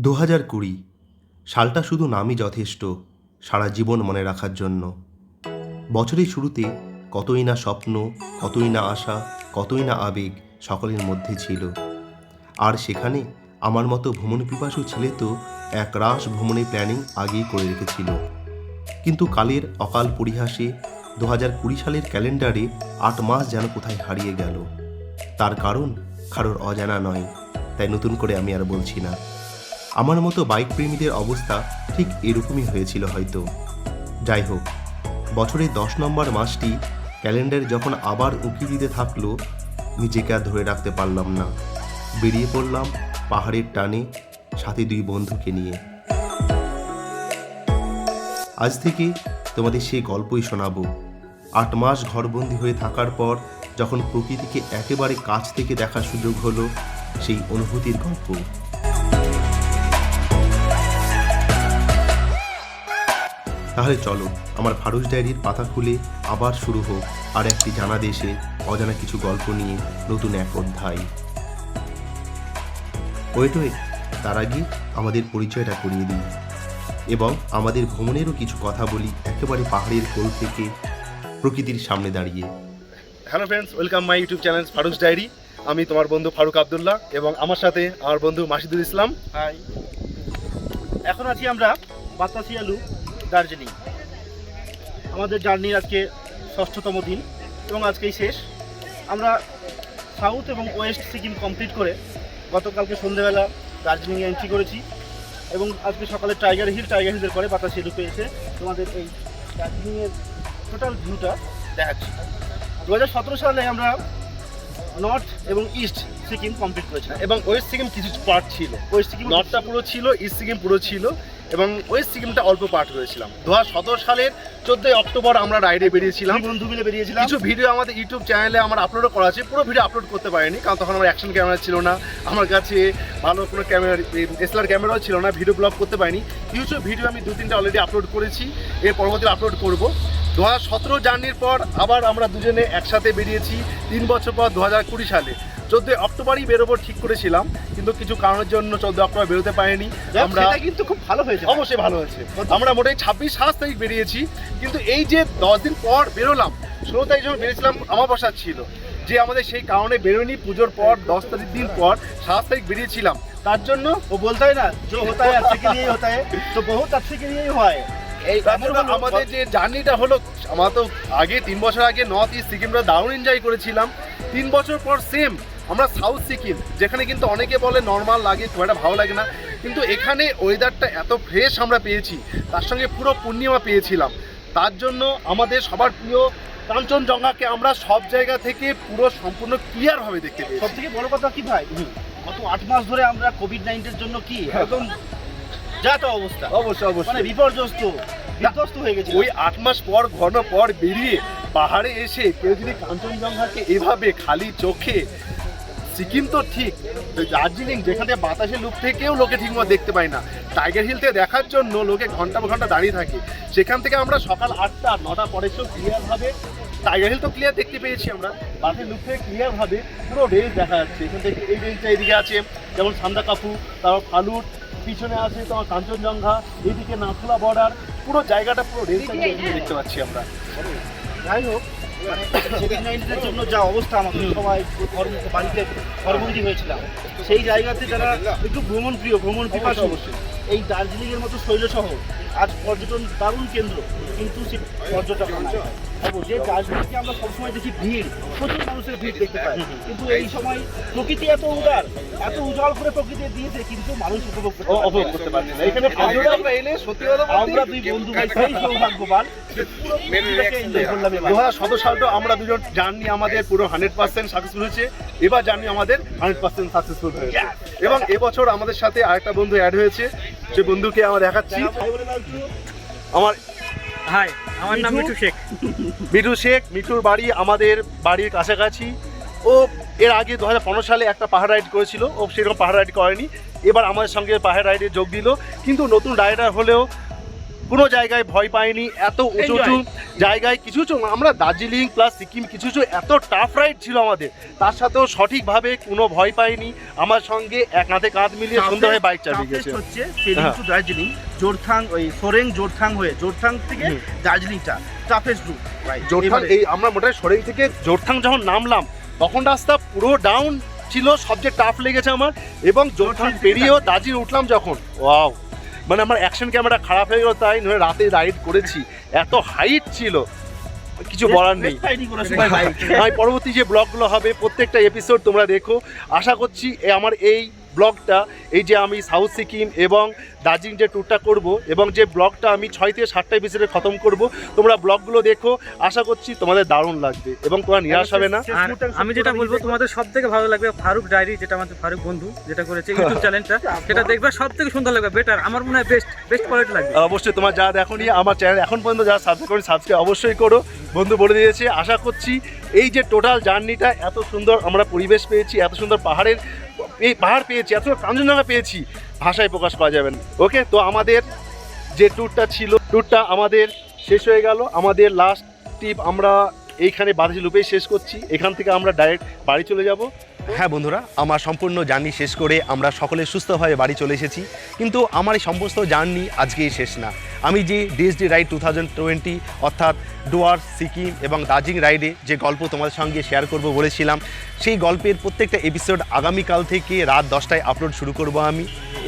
দু হাজার কুড়ি। সালটা শুধু নামই যথেষ্ট সারা জীবন মনে রাখার জন্য। বছরের শুরুতে কতই না স্বপ্ন, কতই না আশা, কতই না আবেগ সকলের মধ্যে ছিল। আর সেখানে আমার মতো ভ্রমণ পিপাসু ছেলে তো এক রাস ভ্রমণের প্ল্যানিং আগেই করে রেখেছিল। কিন্তু কালের অকাল পরিহাসে দু হাজার কুড়ি সালের ক্যালেন্ডারে আট মাস যেন কোথায় হারিয়ে গেল। তার কারণ কারোর অজানা নয়, তাই নতুন করে আমি আর বলছি না। আমার মতো বাইক প্রেমীদের অবস্থা ঠিক এরকমই হয়েছিল হয়তো। যাই হোক বছরের দশ নম্বর মাসটি ক্যালেন্ডারে যখন আবার উঁকি দিতে থাকল, নিজেকে আর ধরে রাখতে পারলাম না। বেরিয়ে পড়লাম পাহাড়ের টানে সাথে দুই বন্ধুকে নিয়ে। আজ থেকে তোমাদের সেই গল্পই শোনাবো। আট মাস ঘরবন্দি হয়ে থাকার পর যখন প্রকৃতিকে একেবারে কাছ থেকে দেখার সুযোগ হলো, সেই অনুভূতির গল্প। তাহলে চলো আমার ফারুজ ডায়েরির পাতা খুলে আবার শুরু হোক আর একটি জানা দেশে অজানা কিছু গল্প নিয়ে নতুন এক অধ্যায়। ওয়েট ওয়েট তার আগে আমাদের পরিচয়টা করিয়ে দিই। এবং আমাদের ভ্রমণেরও কিছু কথা বলি একেবারে পাহাড়ের কোল থেকে প্রকৃতির সামনে দাঁড়িয়ে। Hello friends welcome my YouTube channel Farooq diary. আমি তোমার বন্ধু ফারুক আবদুল্লাহ এবং আমার সাথে আমার বন্ধু মাসিদুল ইসলাম। হাই এখন আছি আমরা বাতাসিয়ালু দার্জিলিং। আমাদের জার্নির আজকে ষষ্ঠতম দিন এবং আজকেই শেষ। আমরা সাউথ এবং ওয়েস্ট সিকিম কমপ্লিট করে গতকালকে সন্ধেবেলা দার্জিলিংয়ে এন্ট্রি করেছি এবং আজকে সকালে টাইগার হিল টাইগার হিলের পরে বাতাসে বাতাসিয়ালুতে এসে তোমাদের এই দার্জিলিংয়ের টোটাল ভিউটা দেখাচ্ছি। দু হাজার সতেরো সালে আমরা নর্থ এবং ইস্ট সিকিম কমপ্লিট করেছিলাম। এবং ওয়েস্ট সিকিম কিছু পার্ট ছিল। ওয়েস্ট সিকিম নর্থটা পুরো ছিল ইস্ট সিকিম পুরো ছিল। এবং ওয়েস্ট সিকিমটা অল্প পার্ট করেছিলাম। দু হাজার সতেরো সালের চোদ্দই অক্টোবর আমরা রাইডে বেরিয়েছিলাম। বন্ধু মিলে বেরিয়েছিলাম। কিছু ভিডিও আমাদের ইউটিউব চ্যানেলে আমার আপলোডও করা আছে। পুরো ভিডিও আপলোড করতে পারিনি কারণ তখন আমার অ্যাকশন ক্যামেরা ছিল না। আমার কাছে ভালো কোনো ক্যামেরা এসএলআর ক্যামেরাও ছিল না ভিডিও ব্লগ করতে পারিনি। ইউটিউব ভিডিও আমি দু তিনটা অলরেডি আপলোড করেছি। এর পরবর্তী আপলোড করব। দু হাজার সতেরো জার্নির পর আবার আমরা দুজনে একসাথে বেরিয়েছি। তিন বছর পর দু হাজার কুড়ি সালে। চোদ্দই অক্টোবরই বেরোবো ঠিক করেছিলাম। কিন্তু কিছু কারণের জন্য চোদ্দই অক্টোবর বেরোতে পারিনি। আমরা কিন্তু খুব ভালো হয়েছে। অবশ্যই ভালো হয়েছে। আমরা মোটেই ছাব্বিশ সাত তারিখ বেরিয়েছি কিন্তু এই যে দশ দিন পর বেরোলাম ষোলো তারিখ যখন বেরিয়েছিলাম আমার ছিল। যে আমাদের সেই কারণে বেরোয়নি পুজোর পর দশ তারিখ দিন পর সাত তারিখ বেরিয়েছিলাম। তার জন্য ও বলতে হয় না যে হতায় আর থেকে নিয়েই হতায় তো বহু আজকে নিয়েই হয়। এই আমাদের যে জার্নিটা হলো আমরা তো আগে তিন বছর আগে নর্থ ইস্ট সিকিমটা দারুণ এনজয় করেছিলাম। তিন বছর পর সেম আমরা সাউথ সিকিম যেখানে কিন্তু অনেকে বলে নর্মাল লাগে খুব একটা ভালো লাগে না। কিন্তু এখানে ওয়েদারটা এত ফ্রেশ আমরা পেয়েছি তার সঙ্গে পুরো পূর্ণিমা পেয়েছিলাম। তার জন্য আমাদের সবার প্রিয় কাঞ্চনজঙ্ঘাকে আমরা সব জায়গা থেকে পুরো সম্পূর্ণ ক্লিয়ারভাবে দেখতে পেয়েছি। সব থেকে বড় কথা কি ভাই? গত আট মাস ধরে আমরা কোভিড নাইন্টিনের জন্য কি একদম যা তো অবস্থা। অবশ্যই অবশ্যই। মানে বিপর্যস্ত বিধ্বস্ত হয়ে গেছে। ওই আট মাস পর ঘন পর বেরিয়ে পাহাড়ে এসে কেউ যদি কাঞ্চনজঙ্ঘাকে এভাবে খালি চোখে সিকিম তো ঠিক দার্জিলিং, যেখানে বাতাসের লুপ থেকেও লোকে ঠিকমতো দেখতে পায় না। টাইগার হিল থেকে দেখার জন্য লোকে ঘণ্টা ঘণ্টা দাঁড়িয়ে থাকে। সেখান থেকে আমরা সকাল আটটা, নটা পরে সব ক্লিয়ারভাবে টাইগার হিল তো ক্লিয়ার দেখতে পেয়েছি আমরা। বাতাসের লুপ থেকে ক্লিয়ারভাবে পুরো রেঞ্জ দেখা যাচ্ছে। এখান থেকে এই রেঞ্জটা এদিকে আছে, যেমন সান্দা কাপু তারপর ফালুট, পিছনে আছে তোমার কাঞ্চনজঙ্ঘা, এদিকে নাথুলা বর্ডার পুরো জায়গাটা, পুরো রেঞ্জটা দেখতে পাচ্ছি আমরা। যাই হোক মানে নাইন্টিনের জন্য যা অবস্থা আমাদের সবাই বাড়িতে কর্মবন্দী হয়েছিলাম, সেই জায়গাতে যারা একটু ভ্রমণ প্রিয় ভ্রমণ পিপাস অবশ্যই। এই দার্জিলিং এর মতো শৈল শহর আজ পর্যটন দারুণ কেন্দ্র কিন্তু সে পর্যটক যে দার্জিলিংকে আমরা সবসময় দেখি ভিড় প্রচুর মানুষের ভিড় দেখতে পাই কিন্তু এই সময় প্রকৃতি এত উদার এত উজ্জ্বল করে প্রকৃতি দিয়েছে কিন্তু মানুষ উপভোগ করতে পারছে না। এখানে আমরা দুই বন্ধু সেই সৌভাগ্যবান। দু হাজার সতেরো সালটা আমরা দুজন জার্নি আমাদের পুরো হান্ড্রেড পার্সেন্ট সাকসেসফুল হয়েছে। এবার জার্নি আমাদের হান্ড্রেড পার্সেন্ট সাকসেসফুল হয়েছে। এবং এবছর আমাদের সাথে আরেকটা বন্ধু অ্যাড হয়েছে যে বন্ধুকে আমরা দেখাচ্ছি। আমার হাই আমার নাম মিঠু? মিঠু শেখ মিঠু শেখ মিঠুর বাড়ি আমাদের বাড়ির কাছাকাছি ও এর আগে দু হাজার পনেরো সালে একটা পাহাড় রাইড করেছিল ও সেরকম পাহাড় রাইড করেনি এবার আমাদের সঙ্গে পাহাড় রাইডে যোগ দিল কিন্তু নতুন রাইডার হলেও কোনো জায়গায় ভয় পায়নি এত উঁচু উঁচু জায়গায় কিছু কিছু আমরা দার্জিলিং প্লাস সিকিম কিছু কিছু এত টাফ রাইড ছিল আমাদের। তার সাথেও সঠিকভাবে কোনো ভয় পাইনি আমার সঙ্গে এক কাঁধে কাঁধ মিলিয়ে সুন্দরভাবে বাইক চালিয়ে গেছে। হচ্ছে হ্যাঁ। দার্জিলিং জোরথাং ওই সোরেং জোরথাং হয়ে জোরথাং থেকে দার্জিলিংটা টাফেস্ট রুট জোরথাং এই আমরা মোটামুটি সরেং থেকে জোরথাং যখন নামলাম তখন রাস্তা পুরো ডাউন ছিল সবচেয়ে টাফ লেগেছে আমার এবং জোরথাং পেরিয়েও দার্জিলিং। উঠলাম যখন। ওয়াও মানে আমার অ্যাকশন ক্যামেরা খারাপ হয়ে গেল তাই নয় রাতে রাইড করেছি। এত হাইট ছিল। কিছু বলার নেই। পরবর্তী যে ব্লগগুলো হবে প্রত্যেকটা এপিসোড তোমরা দেখো। আশা করছি আমার এই ব্লগটা এই যে আমি সাউথ সিকিম এবং দার্জিলিং যে ট্যুরটা করব এবং যে ব্লগটা আমি ছয় থেকে সাতটা এপিসোডে খতম করব তোমরা ব্লগগুলো দেখো আশা করছি তোমাদের দারুণ লাগবে এবং তোমরা নিরাশ হবে না। আমি যেটা বলব তোমাদের সব থেকে ভালো লাগবে ফারুক ডায়েরি যেটা আমাদের ফারুক বন্ধু যেটা করেছে ইউটিউব চ্যানেলটা সেটা দেখবে সব থেকে সুন্দর লাগবে বেটার আমার মনে হয় বেস্ট বেস্ট কোয়ালিটি লাগবে। অবশ্যই তোমার যা দেখো নিয়ে আমার চ্যানেল এখন পর্যন্ত যারা সাবস্ক্রাইব করেন সাবস্ক্রাইব অবশ্যই করো। বন্ধু বলে দিয়েছে আশা করছি এই যে টোটাল জার্নিটা এত সুন্দর আমরা পরিবেশ পেয়েছি এত সুন্দর পাহাড়ের এই পাহাড় পেয়েছি, এত কাঞ্চনজঙ্ঘা পেয়েছি, ভাষায় প্রকাশ করা যাবে না। ওকে তো আমাদের যে ট্যুরটা ছিল ট্যুরটা আমাদের শেষ হয়ে গেল। আমাদের লাস্ট ট্রিপ আমরা এইখানে বাতাসি লুপেই শেষ করছি। এখান থেকে আমরা ডাইরেক্ট বাড়ি চলে যাব। হ্যাঁ বন্ধুরা, আমার সম্পূর্ণ জার্নি শেষ করে আমরা সকলে সুস্থভাবে বাড়ি চলে এসেছি। কিন্তু আমার এই সমস্ত জার্নি আজকেই শেষ না। আমি যে DSD ride two thousand twenty অর্থাৎ ডুয়ার সিকিম এবং দার্জিলিং রাইডে যে গল্প তোমাদের সঙ্গে শেয়ার করব বলেছিলাম, সেই গল্পের প্রত্যেকটা এপিসোড আগামীকাল থেকে রাত দশটায় আপলোড শুরু করব আমি।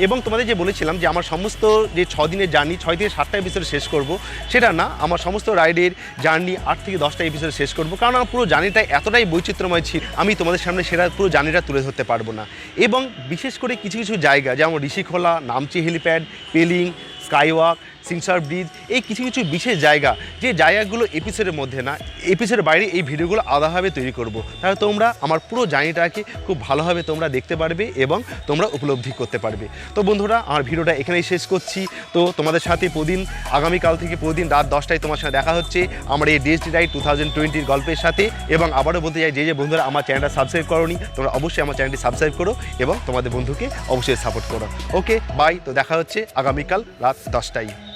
এবং তোমাদের যে বলেছিলাম যে আমার সমস্ত যে ছ দিনের জার্নি ছয় থেকে সাতটা এপিসোড শেষ করব, সেটা না, আমার সমস্ত রাইডের জার্নি আট থেকে দশটা এপিসোড শেষ করব, কারণ আমার পুরো জার্নিটা এতটাই বৈচিত্র্যময় ছিল, আমি তোমাদের সামনে সেটা পুরো জার্নিটা তুলে ধরতে পারব না। এবং বিশেষ করে কিছু কিছু জায়গা, যেমন Rishikhola, Namchi helipad Pelling skywalk Singshore bridge, এই কিছু কিছু বিশেষ জায়গা যে জায়গাগুলো এপিসোডের মধ্যে না এপিসোডের বাইরে এই ভিডিওগুলো আলাদাভাবে তৈরি করব। তাহলে তোমরা আমার পুরো জার্নিটাকে খুব ভালোভাবে তোমরা দেখতে পারবে এবং তোমরা উপলব্ধি করতে পারবে। তো বন্ধুরা, আমার ভিডিওটা এখানেই শেষ করছি। তো তোমাদের সাথে প্রদিন আগামীকাল থেকে প্রতিদিন রাত দশটায় তোমার সাথে দেখা হচ্ছে আমার এই ডিএসটি রাইড টু থাউজেন্ড টোয়েন্টির গল্পের সাথে এবং আবারও বলতে চাই যে যে বন্ধুরা আমার চ্যানেলটা সাবস্ক্রাইব করোনি, তোমরা অবশ্যই আমার চ্যানেলটি সাবস্ক্রাইব করো এবং তোমাদের বন্ধুকে অবশ্যই সাপোর্ট করো। ওকে বাই তো দেখা হচ্ছে আগামীকাল রাত দশটায়